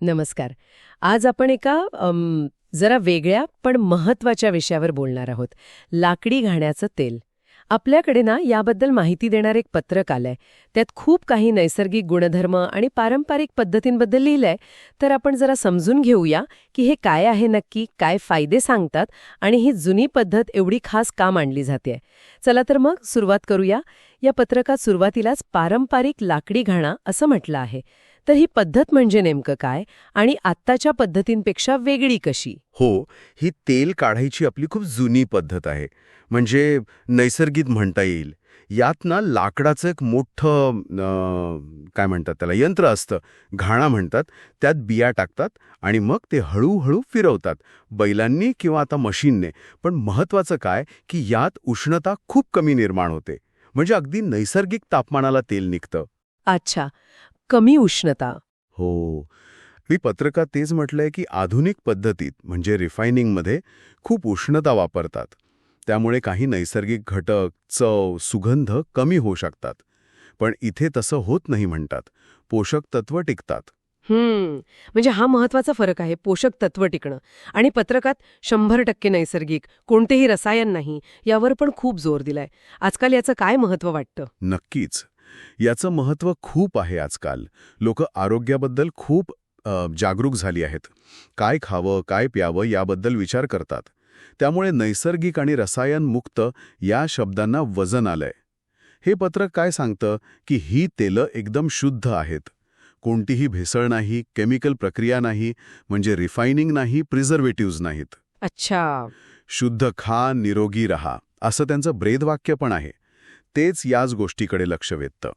नमस्कार. आज आपण एका जरा वेगळ्या पण महत्त्वाच्या विषयावर बोलणार आहोत. लाकडी घाण्याचं तेल. आपल्याकडे ना याबद्दल माहिती देणार एक पत्रक आलंय. त्यात खूप काही नैसर्गिक गुणधर्म आणि पारंपरिक पद्धतींबद्दल लिहिलंय. तर आपण जरा समजून घेऊया की हे काय आहे नक्की काय फायदे सांगतात आणि ही जुनी पद्धत एवढी खास का मांडली जाते? चला तर मग सुरुवात करूया. या पत्रकात सुरुवातीलाच पारंपरिक लाकडी घाणा असं म्हटलं आहे. तर ही पद्धत म्हणजे नेमकं काय आणि आत्ताच्या पद्धतींपेक्षा वेगळी कशी? हो ही तेल काढायची आपली खूप जुनी पद्धत आहे. म्हणजे नैसर्गिक म्हणता येईल. यात ना लाकडाचं एक मोठं काय म्हणतात त्याला यंत्र असतं. घाणा म्हणतात. त्यात बिया टाकतात आणि मग ते हळूहळू फिरवतात. बैलांनी किंवा आता मशीनने. पण महत्वाचं काय की यात उष्णता खूप कमी निर्माण होते. म्हणजे अगदी नैसर्गिक तापमानाला तेल निघतं. अच्छा. कमी उष्णता. हो. मी पत्रकात तेच म्हटलंय की आधुनिक पद्धतीत म्हणजे रिफायनिंगमध्ये खूप उष्णता वापरतात. त्यामुळे काही नैसर्गिक घटक चव सुगंध कमी होऊ शकतात. पण इथे तसं होत नाही म्हणतात. पोषक तत्व टिकतात. हम्म. म्हणजे हा महत्त्वाचा फरक आहे पोषक तत्व टिकणं. आणि पत्रकात शंभर टक्के नैसर्गिक कोणतेही रसायन नाही यावर पण खूप जोर दिलाय. आजकाल याचं काय महत्त्व वाटतं? नक्कीच. याचं महत्त्व खूप आहे आजकाल. लोक आरोग्याबद्दल खूप जागरूक झाली आहेत. काय खावं काय प्यावं याबद्दल विचार करतात. त्यामुळे नैसर्गिक आणि रसायनमुक्त या शब्दांना वजन आलंय. हे पत्रक काय सांगतं? की ही तेलं एकदम शुद्ध आहेत. कोणतीही भेसळ नाही केमिकल प्रक्रिया नाही म्हणजे रिफायनिंग नाही प्रिझर्वेटिव्ह नाहीत. अच्छा. शुद्ध खा निरोगी रहा असं त्यांचं ब्रेदवाक्य पण आहे. तेच याच गोष्टीकडे लक्ष वेधतं.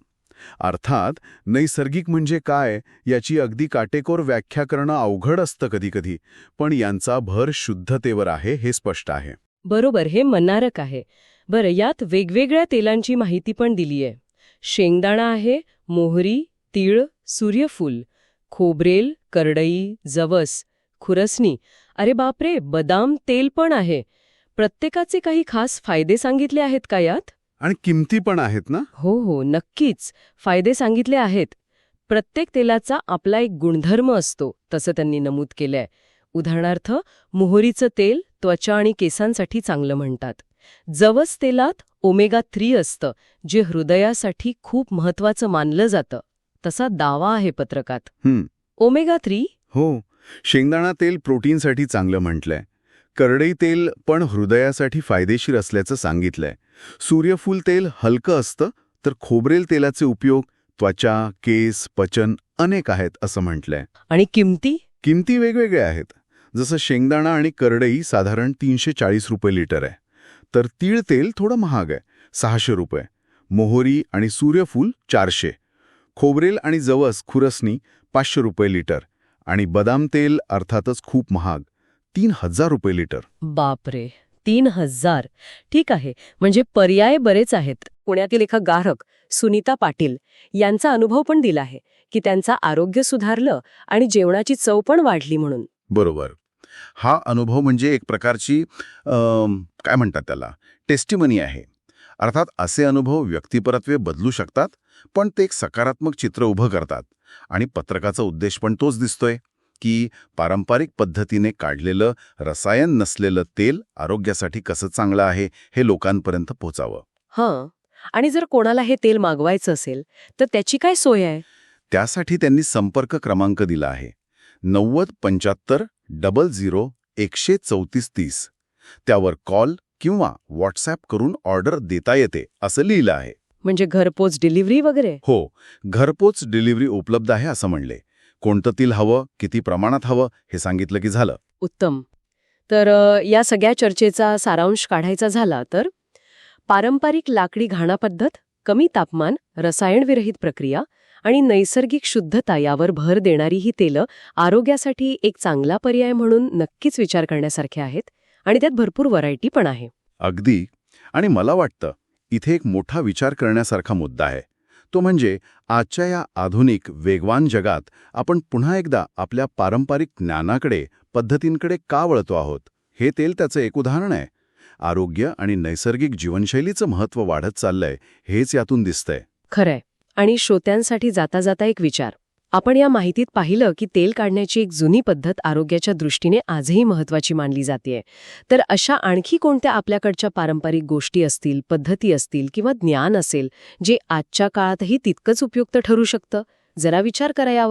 अर्थात नैसर्गिक म्हणजे काय याची अगदी काटेकोर व्याख्या करणं अवघड असतं कधीकधी पण यांचा भर शुद्धतेवर आहे हे स्पष्ट आहे. बरोबर हे मनारक आहे. बरं यात वेगवेगळ्या तेलांची माहिती पण दिलीये. शेंगदाणा आहे मोहरी तीळ सूर्यफूल खोबरेल करडई जवस खुरसणी. अरे बापरे बदाम तेल पण आहे. प्रत्येकाचे काही खास फायदे सांगितले आहेत का यात? आणि किमती पण आहेत ना? हो हो नक्कीच. फायदे सांगितले आहेत. प्रत्येक तेलाचा आपला एक गुणधर्म असतो तसं त्यांनी नमूद केलंय. उदाहरणार्थ मोहरीचं तेल त्वचा आणि केसांसाठी चांगलं म्हणतात. जवस तेलात ओमेगा थ्री असतं जे हृदयासाठी खूप महत्वाचं मानलं जातं. तसा दावा आहे पत्रकात. Omega three? हो. शेंगदाणा तेल प्रोटीनसाठी चांगलं म्हटलंय. करडई तेल पण हृदयासाठी फायदेशीर असल्याचं सांगितलंय. सूर्यफूल तेल हलकं असतं तर खोबरेल तेलाचे उपयोग त्वचा केस पचन अनेक आहेत असं म्हटलंय. आणि किमती? किमती वेगवेगळ्या आहेत. जसं शेंगदाणा आणि करडई साधारण तीनशे चाळीस रुपये लिटर आहे. तर तीळ तेल थोडं महाग आहे सहाशे रुपये. मोहरी आणि सूर्यफूल चारशे. खोबरेल आणि जवस खुरसणी पाचशे रुपये लिटर. आणि बदाम तेल अर्थातच खूप महाग. तीन हजार रुपये लिटर. बापरे तीन हजार. ठीक आहे म्हणजे पर्याय बरेच आहेत. पुण्यातील एका गारक सुनीता पाटील यांचा अनुभव पण दिला आहे की त्यांचं आरोग्य सुधारलं आणि जेवणाची चव पण वाढली म्हणून. बरोबर. हा अनुभव म्हणजे एक प्रकारची अम, काय म्हणतात त्याला? टेस्टिमनी आहे. अर्थात असे अनुभव व्यक्तिपरत्वे बदलू शकतात पण ते एक सकारात्मक चित्र उभं करतात. आणि पत्रकाचा उद्देश पण तोच दिसतोय. की पारंपरिक पद्धतीने काढलेलं रसायन नसलेलं तेल आरोग्यासाठी कसं चांगलं आहे हे लोकांपर्यंत पोचावं. हं. आणि जर कोणाला हे तेल मागवायचं असेल तर त्याची काय सोय आहे? त्यासाठी त्यांनी संपर्क क्रमांक दिला आहे. नव्वद पंच्याहत्तर डबल झिरो एकशे चौतीस तीस. त्यावर कॉल किंवा व्हॉट्सॲप करून ऑर्डर देता येते असं लिहिलं आहे. म्हणजे घरपोच डिलिव्हरी वगैरे? हो. घरपोच डिलिव्हरी उपलब्ध आहे असं म्हणले. कोणतं तेल हवं किती प्रमाणात हवं हे सांगितलं की झालं. उत्तम. तर या सगळ्या चर्चेचा सारांश काढायचा झाला तर पारंपरिक लाकडी घाणा पद्धत कमी तापमान रसायनविरहित प्रक्रिया आणि नैसर्गिक शुद्धता यावर भर देणारी ही तेलं आरोग्यासाठी एक चांगला पर्याय म्हणून नक्कीच विचार करण्यासारखे आहेत आणि त्यात भरपूर व्हरायटी पण आहे. अगदी. आणि मला वाटतं इथे एक मोठा विचार करण्यासारखा मुद्दा आहे. तो म्हणजे आजच्या या आधुनिक वेगवान जगात आपण पुन्हा एकदा आपल्या पारंपरिक ज्ञानाकडे पद्धतींकडे का वळतो आहोत? हे तेल त्याचं एक उदाहरण आहे. आरोग्य आणि नैसर्गिक जीवनशैलीचं महत्त्व वाढत चाललंय हेच यातून दिसतंय. खरंय. आणि श्रोत्यांसाठी जाता जाता एक विचार. आपण या माहितीत पाहिलं की तेल काढण्याची एक जुनी पद्धत आरोग्याच्या दृष्टीने आजही महत्वाची मानली जाते तर अशा आणखी कोणत्या आपल्याकडच्या पारंपरिक गोष्टी असतील पद्धती असतील किंवा ज्ञान असेल जे आजच्या काळातही तितकंच उपयुक्त ठरू शकतं? जरा विचार करा यावर.